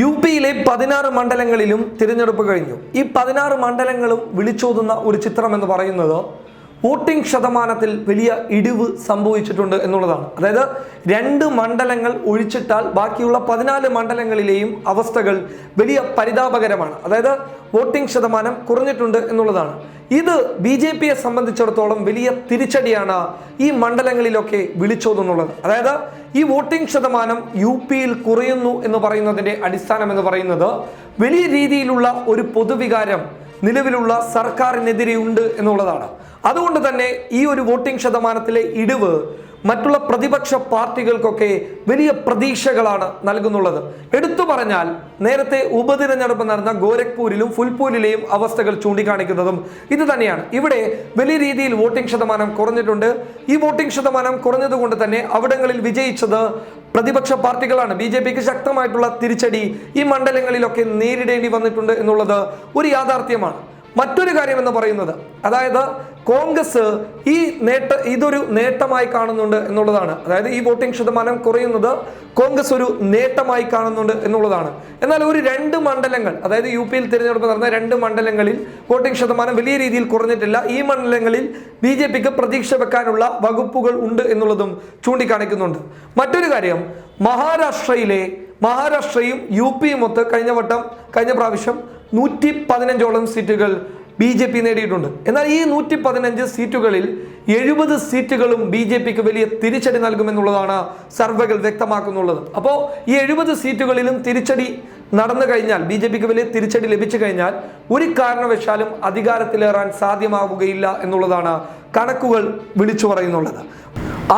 U പിയിലെ പതിനാറ് മണ്ഡലങ്ങളിലും തിരഞ്ഞെടുപ്പ് കഴിഞ്ഞു. ഈ പതിനാറ് മണ്ഡലങ്ങളും വിളിച്ചോതുന്ന ഒരു ചിത്രം എന്ന് പറയുന്നത് വോട്ടിംഗ് ശതമാനത്തിൽ വലിയ ഇടിവ് സംഭവിച്ചിട്ടുണ്ട് എന്നുള്ളതാണ്. അതായത് രണ്ട് മണ്ഡലങ്ങൾ ഒഴിച്ചിട്ടാൽ ബാക്കിയുള്ള പതിനാല് മണ്ഡലങ്ങളിലെയും അവസ്ഥകൾ വലിയ പരിതാപകരമാണ്. അതായത് വോട്ടിംഗ് ശതമാനം കുറഞ്ഞിട്ടുണ്ട് എന്നുള്ളതാണ്. ഇത് ബി ജെ പിയെ സംബന്ധിച്ചിടത്തോളം വലിയ തിരിച്ചടിയാണ് ഈ മണ്ഡലങ്ങളിലൊക്കെ വിളിച്ചോതെന്നുള്ളത്. അതായത് ഈ വോട്ടിംഗ് ശതമാനം യു പിയിൽ കുറയുന്നു എന്ന് പറയുന്നതിന്റെ അടിസ്ഥാനം എന്ന് പറയുന്നത് വലിയ രീതിയിലുള്ള ഒരു പൊതുവികാരം നിലവിലുള്ള സർക്കാരിനെതിരെയുണ്ട് എന്നുള്ളതാണ്. അതുകൊണ്ട് തന്നെ ഈ ഒരു വോട്ടിംഗ് ശതമാനത്തിലെ ഇടിവ് മറ്റുള്ള പ്രതിപക്ഷ പാർട്ടികൾക്കൊക്കെ വലിയ പ്രതീക്ഷകളാണ് നൽകുന്നുള്ളത്. എടുത്തു പറഞ്ഞാൽ നേരത്തെ ഉപതിരഞ്ഞെടുപ്പ് നടന്ന ഗോരഖ്പൂരിലും ഫുൽപൂരിലെയും അവസ്ഥകൾ ചൂണ്ടിക്കാണിക്കുന്നതും ഇത് തന്നെയാണ്. ഇവിടെ വലിയ രീതിയിൽ വോട്ടിംഗ് ശതമാനം കുറഞ്ഞിട്ടുണ്ട്. ഈ വോട്ടിംഗ് ശതമാനം കുറഞ്ഞതുകൊണ്ട് തന്നെ അവിടങ്ങളിൽ വിജയിച്ചത് പ്രതിപക്ഷ പാർട്ടികളാണ്. ബി ജെ പിക്ക് ശക്തമായിട്ടുള്ള തിരിച്ചടി ഈ മണ്ഡലങ്ങളിലൊക്കെ നേരിടേണ്ടി വന്നിട്ടുണ്ട് എന്നുള്ളത് ഒരു യാഥാർത്ഥ്യമാണ്. മറ്റൊരു കാര്യം എന്ന് പറയുന്നത് അതായത് കോൺഗ്രസ് ഈ നേട്ട ഇതൊരു നേട്ടമായി കാണുന്നുണ്ട് എന്നുള്ളതാണ്. അതായത് ഈ വോട്ടിംഗ് ശതമാനം കുറയുന്നത് കോൺഗ്രസ് ഒരു നേട്ടമായി കാണുന്നുണ്ട് എന്നുള്ളതാണ്. എന്നാൽ ഒരു രണ്ട് മണ്ഡലങ്ങൾ അതായത് യു പിയിൽ തിരഞ്ഞെടുപ്പ് നടന്ന രണ്ട് മണ്ഡലങ്ങളിൽ വോട്ടിംഗ് ശതമാനം വലിയ രീതിയിൽ കുറഞ്ഞിട്ടില്ല. ഈ മണ്ഡലങ്ങളിൽ ബി ജെ പിക്ക് പ്രതീക്ഷ വെക്കാനുള്ള വകുപ്പുകൾ ഉണ്ട് എന്നുള്ളതും ചൂണ്ടിക്കാണിക്കുന്നുണ്ട്. മറ്റൊരു കാര്യം മഹാരാഷ്ട്രയിലെ മഹാരാഷ്ട്രയും യു പിയും ഒത്ത് കഴിഞ്ഞ വട്ടം കഴിഞ്ഞ പ്രാവശ്യം നൂറ്റി പതിനഞ്ചോളം സീറ്റുകൾ ബി ജെ പി നേടിയിട്ടുണ്ട്. എന്നാൽ ഈ നൂറ്റി പതിനഞ്ച് സീറ്റുകളിൽ എഴുപത് സീറ്റുകളും ബി ജെ പിക്ക് വലിയ തിരിച്ചടി നൽകുമെന്നുള്ളതാണ് സർവേകൾ വ്യക്തമാക്കുന്നുള്ളത്. അപ്പോൾ ഈ എഴുപത് സീറ്റുകളിലും തിരിച്ചടി നടന്നു കഴിഞ്ഞാൽ ബി ജെ പിക്ക് വലിയ തിരിച്ചടി ലഭിച്ചു കഴിഞ്ഞാൽ ഒരു കാരണവശാലും അധികാരത്തിലേറാൻ സാധ്യമാവുകയില്ല എന്നുള്ളതാണ് കണക്കുകൾ വിളിച്ചു പറയുന്നുള്ളത്.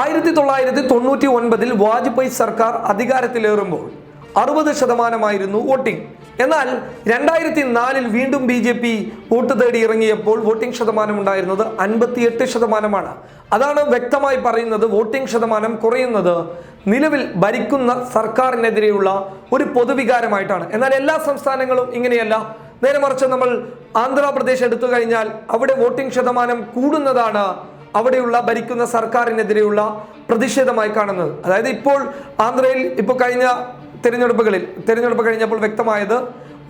ആയിരത്തി തൊള്ളായിരത്തി തൊണ്ണൂറ്റി ഒൻപതിൽ വാജ്പേയി സർക്കാർ അധികാരത്തിലേറുമ്പോൾ അറുപത് ശതമാനമായിരുന്നു വോട്ടിംഗ്. എന്നാൽ രണ്ടായിരത്തി നാലിൽ വീണ്ടും ബി ജെ പി വോട്ട് തേടി ഇറങ്ങിയപ്പോൾ വോട്ടിംഗ് ശതമാനം ഉണ്ടായിരുന്നത് അൻപത്തിയെട്ട് ശതമാനമാണ്. അതാണ് വ്യക്തമായി പറയുന്നത് വോട്ടിംഗ് ശതമാനം കുറയുന്നത് നിലവിൽ ഭരിക്കുന്ന സർക്കാരിനെതിരെയുള്ള ഒരു പൊതുവികാരമായിട്ടാണ്. എന്നാൽ എല്ലാ സംസ്ഥാനങ്ങളും ഇങ്ങനെയല്ല. നേരെ മറിച്ച് നമ്മൾ ആന്ധ്രാപ്രദേശ് എടുത്തു കഴിഞ്ഞാൽ അവിടെ വോട്ടിംഗ് ശതമാനം കൂടുന്നതാണ് അവിടെയുള്ള ഭരിക്കുന്ന സർക്കാരിനെതിരെയുള്ള പ്രതിഷേധമായി കാണുന്നത്. അതായത് ഇപ്പോൾ ആന്ധ്രയിൽ ഇപ്പോൾ കഴിഞ്ഞ തിരഞ്ഞെടുപ്പുകളിൽ തിരഞ്ഞെടുപ്പ് കഴിഞ്ഞപ്പോൾ വ്യക്തമായത്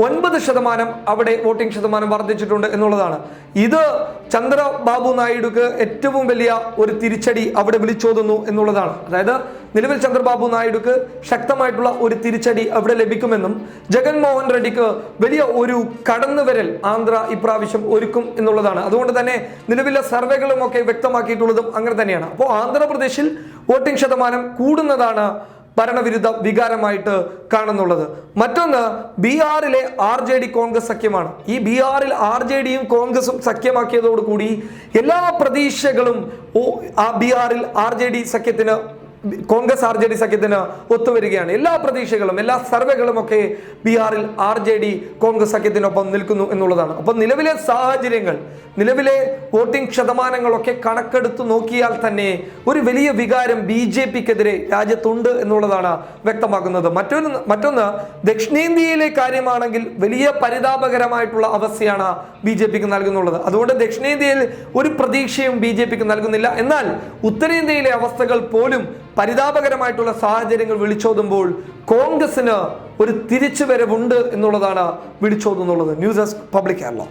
ഒൻപത് ശതമാനം അവിടെ വോട്ടിംഗ് ശതമാനം വർദ്ധിച്ചിട്ടുണ്ട് എന്നുള്ളതാണ്. ഇത് ചന്ദ്രബാബു നായിഡുക്ക് ഏറ്റവും വലിയ ഒരു തിരിച്ചടി അവിടെ വിളിച്ചോതുന്നു എന്നുള്ളതാണ്. അതായത് നിലവിൽ ചന്ദ്രബാബു നായിഡുക്ക് ശക്തമായിട്ടുള്ള ഒരു തിരിച്ചടി അവിടെ ലഭിക്കുമെന്നും ജഗൻമോഹൻ റെഡ്ഡിക്ക് വലിയ ഒരു കടന്നുവരൽ ആന്ധ്ര ഇപ്രാവശ്യം ഒരുക്കും എന്നുള്ളതാണ്. അതുകൊണ്ട് തന്നെ നിലവിലെ സർവേകളും ഒക്കെ വ്യക്തമാക്കിയിട്ടുള്ളതും അങ്ങനെ തന്നെയാണ്. അപ്പോൾ ആന്ധ്രാപ്രദേശിൽ വോട്ടിംഗ് ശതമാനം കൂടുന്നതാണ് ഭരണവിരുദ്ധ വികാരമായിട്ട് കാണുന്നുള്ളത്. മറ്റൊന്ന് ബീഹാറിലെ ആർ ജെ ഡി കോൺഗ്രസ് സഖ്യമാണ്. ഈ ബീഹാറിൽ ആർ ജെ ഡിയും കോൺഗ്രസും സഖ്യമാക്കിയതോടുകൂടി എല്ലാ പ്രതീക്ഷകളും ആ ബീഹാറിൽ ആർ ജെ ഡി സഖ്യത്തിന് കോൺഗ്രസ് ആർ ജെ ഡി സഖ്യത്തിന് ഒത്തുവരികയാണ്. എല്ലാ പ്രതീക്ഷകളും എല്ലാ സർവേകളും ഒക്കെ ബീഹാറിൽ ആർ ജെ ഡി കോൺഗ്രസ് സഖ്യത്തിനൊപ്പം നിൽക്കുന്നു എന്നുള്ളതാണ്. അപ്പം നിലവിലെ സാഹചര്യങ്ങൾ നിലവിലെ വോട്ടിംഗ് ശതമാനങ്ങളൊക്കെ കണക്കെടുത്ത് നോക്കിയാൽ തന്നെ ഒരു വലിയ വികാരം ബി ജെ പിക്കെതിരെ രാജ്യത്തുണ്ട് എന്നുള്ളതാണ് വ്യക്തമാക്കുന്നത്. മറ്റൊന്ന് മറ്റൊന്ന് ദക്ഷിണേന്ത്യയിലെ കാര്യമാണെങ്കിൽ വലിയ പരിതാപകരമായിട്ടുള്ള അവസ്ഥയാണ് ബി ജെ പിക്ക് നൽകുന്നുള്ളത്. അതുകൊണ്ട് ദക്ഷിണേന്ത്യയിൽ ഒരു പ്രതീക്ഷയും ബി ജെ പിക്ക് നൽകുന്നില്ല. എന്നാൽ ഉത്തരേന്ത്യയിലെ അവസ്ഥകൾ പോലും പരിതാപകരമായിട്ടുള്ള സാഹചര്യങ്ങൾ വിളിച്ചോതുമ്പോൾ കോൺഗ്രസിന് ഒരു തിരിച്ചു തിരിച്ചുവരവുണ്ട് എന്നുള്ളതാണ് വിളിച്ചോതുന്നുള്ളത്. News desk public Kerala.